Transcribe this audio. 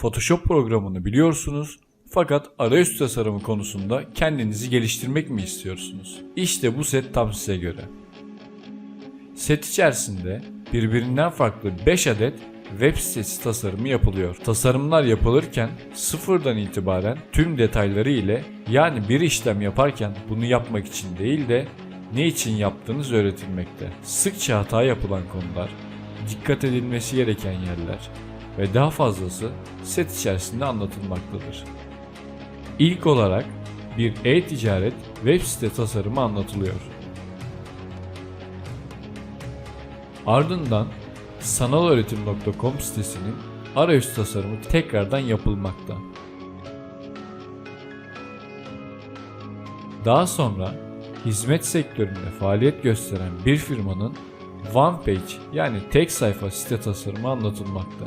Photoshop programını biliyorsunuz fakat arayüz tasarımı konusunda kendinizi geliştirmek mi istiyorsunuz? İşte bu set tam size göre. Set içerisinde birbirinden farklı 5 adet web sitesi tasarımı yapılıyor. Tasarımlar yapılırken sıfırdan itibaren tüm detayları ile yani bir işlem yaparken bunu yapmak için değil de ne için yaptığınız öğretilmekte. Sıkça hata yapılan konular, dikkat edilmesi gereken yerler ve daha fazlası set içerisinde anlatılmaktadır. İlk olarak bir e-ticaret web site tasarımı anlatılıyor. Ardından sanalöğretim.com sitesinin arayüz tasarımı tekrardan yapılmakta. Daha sonra hizmet sektöründe faaliyet gösteren bir firmanın one page yani tek sayfa site tasarımı anlatılmakta.